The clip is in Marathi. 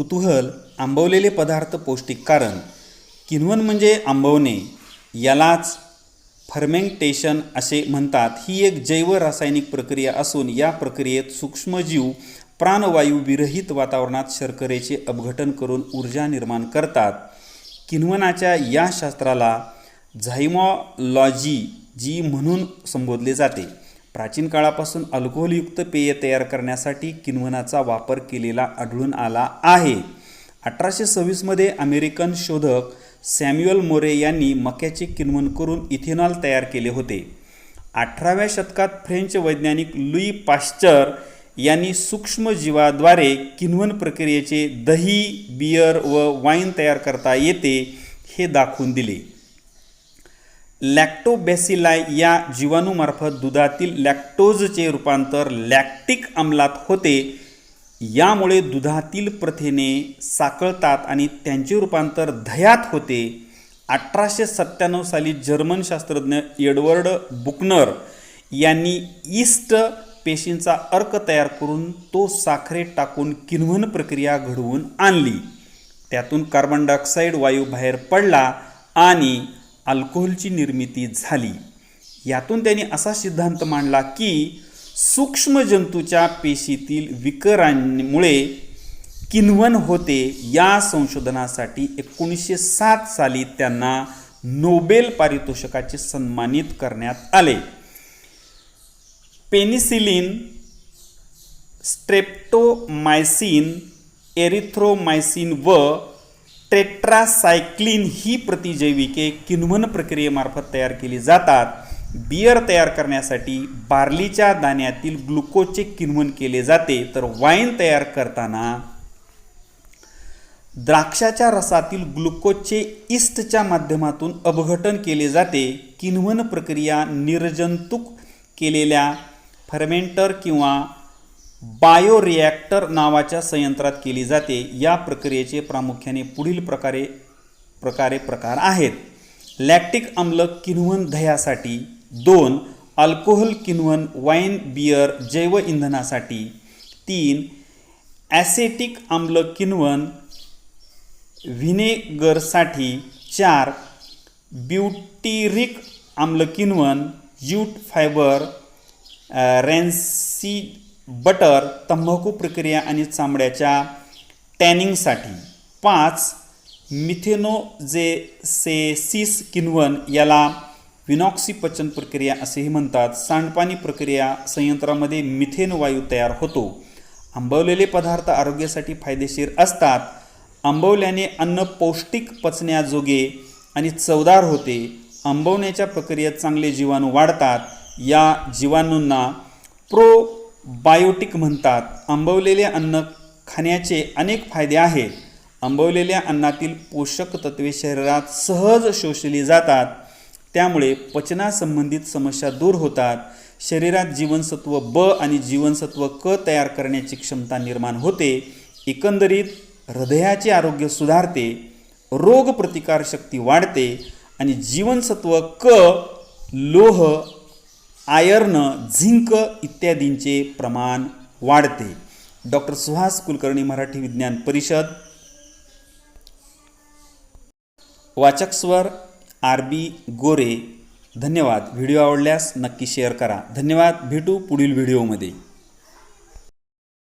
कुतूहल आंबवलेले पदार्थ पौष्टिक कारण. किण्वन म्हणजे आंबवणे. यालाच फर्मेंटेशन असे म्हणतात. ही एक जैव रासायनिक प्रक्रिया असून या प्रक्रियेत सूक्ष्मजीव प्राणवायू विरहित वातावरणात शर्करेचे अपघटन करून ऊर्जा निर्माण करतात. किण्वनाच्या या शास्त्राला झायमॉलॉजी जी म्हणून संबोधले जाते. प्राचीन काळापासून अल्कोहोलयुक्त पेय तयार करण्यासाठी किण्वनाचा वापर केलेला आढळून आला आहे. अठराशे सव्वीसमध्ये अमेरिकन शोधक सॅम्युअल मोरे यांनी मक्याचे किण्वन करून इथेनॉल तयार केले होते. अठराव्या शतकात फ्रेंच वैज्ञानिक लुई पाश्चर यांनी सूक्ष्मजीवाद्वारे किण्वन प्रक्रियेचे दही बियर व वाईन तयार करता येते हे दाखवून दिले. लॅक्टोबॅसिलाय या जीवाणूमार्फत दुधातील लॅक्टोजचे रूपांतर लॅक्टिक अंमलात होते. यामुळे दुधातील प्रथिने साकळतात आणि त्यांचे रूपांतर दह्यात होते. अठराशे सत्त्याण्णव साली जर्मन शास्त्रज्ञ एडवर्ड बुकनर यांनी ईस्ट पेशींचा अर्क तयार करून तो साखरेत टाकून किण्वन प्रक्रिया घडवून आणली. त्यातून कार्बन डायऑक्साईड वायू बाहेर पडला आणि अल्कोहोलची निर्मिती झाली. यातून त्यांनी असा सिद्धांत मांडला की सूक्ष्म जंतूच्या पेशीतील विकरांमुळे किण्वन होते या संशोधनासाठी एकोणीसशे सात साली त्यांना नोबेल पारितोषिकाचे सन्मानित करण्यात आले. पेनिसिलिन स्ट्रेप्टोमायसिन एरिथ्रोमायसिन व टेट्रासायक्लिन ही प्रतिजैविके किण्वन प्रक्रियेमार्फत तयार केली जातात. बियर तयार करण्यासाठी बार्लीच्या दाण्यातील ग्लुकोजचे किण्वन केले जाते. तर वाईन तयार करताना द्राक्षाच्या रसातील ग्लुकोजचे इस्टच्या माध्यमातून अपघटन केले जाते. किण्वन प्रक्रिया निर्जंतुक केलेल्या फर्मेंटर किंवा बायोरिॲक्टर नावाच्या संयंत्रात केली जाते. या प्रक्रियेचे प्रामुख्याने पुढील प्रकारे प्रकारे प्रकार आहेत. लॅक्टिक आम्ल किण्वन दह्यासाठी दोन अल्कोहोल किण्वन वाईन बियर जैव इंधनासाठी तीन ॲसेटिक आम्ल किण्वन व्हिनेगरसाठी चार ब्युटिरिक आम्ल किण्वन ज्यूट फायबर रॅन्सी बटर तंबाखू प्रक्रिया आणि चामड्याच्या टॅनिंगसाठी पाच मिथेनोजेसेसिस किण्वन याला विनॉक्सी पचन प्रक्रिया असेही म्हणतात. सांडपाणी प्रक्रिया संयंत्रामध्ये मिथेन वायू तयार होतो. आंबवलेले पदार्थ आरोग्यासाठी फायदेशीर असतात. आंबवल्याने अन्न पौष्टिक पचण्याजोगे आणि चवदार होते. आंबवण्याच्या प्रक्रियेत चांगले जीवाणू वाढतात. या जीवाणूंना प्रो बायोटिक म्हणतात. आंबवलेले अन्न खाण्याचे अनेक फायदे आहेत. आंबवलेल्या अन्नातील पोषक तत्वे शरीरात सहज शोषली जातात. त्यामुळे पचनासंबंधित समस्या दूर होतात. शरीरात जीवनसत्व ब आणि जीवनसत्व क तयार करण्याची क्षमता निर्माण होते. एकंदरीत हृदयाचे आरोग्य सुधारते रोगप्रतिकारशक्ती वाढते आणि जीवनसत्व क लोह आयर्न झिंक इत्यादींचे प्रमाण वाढते. डॉक्टर सुहास कुलकर्णी मराठी विज्ञान परिषद. वाचक स्वर आर बी गोरे. धन्यवाद. व्हिडिओ आवडल्यास नक्की शेअर करा. धन्यवाद. भेटू पुढील व्हिडिओमध्ये.